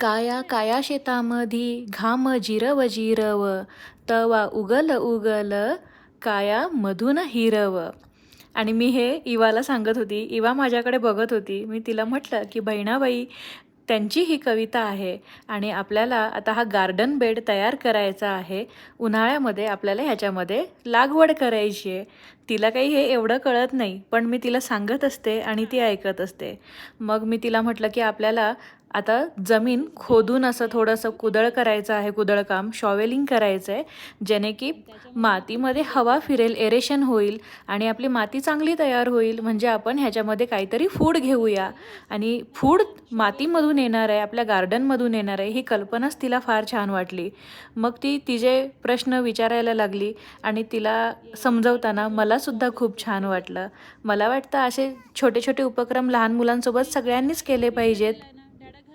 काया काया शेतामधी घाम जिरव जिरव तवा उगल उगल काया मधून हिरव. आणि मी हे इवाला सांगत होती इवा माझ्याकडे बघत होती. मी तिला म्हटलं की बहिणाबाई त्यांची ही कविता आहे आणि आपल्याला आता हा गार्डन बेड तयार करायचा आहे. उन्हाळ्यामध्ये आपल्याला ह्याच्यामध्ये लागवड करायची आहे. तिला काही हे एवढं कळत नाही पण मी तिला सांगत असते आणि ती ऐकत असते. मग मी तिला म्हटलं की आपल्याला आता जमीन खोदून असं थोडंसं कुदळ करायचं आहे कुदळकाम शॉवेलिंग करायचं आहे जेणे की मातीमध्ये हवा फिरेल एरेशन होईल आणि आपली माती चांगली तयार होईल. म्हणजे आपण ह्याच्यामध्ये काहीतरी फूड घेऊया. आणि फूड मातीमधून येणार आहे आपल्या गार्डनमधून येणार आहे ही कल्पनाच तिला फार छान वाटली. मग ती तिचे प्रश्न विचारायला लागली आणि तिला समजवताना मलासुद्धा खूप छान वाटलं. मला वाटतं असे छोटे छोटे उपक्रम लहान मुलांसोबत सगळ्यांनीच केले पाहिजेत.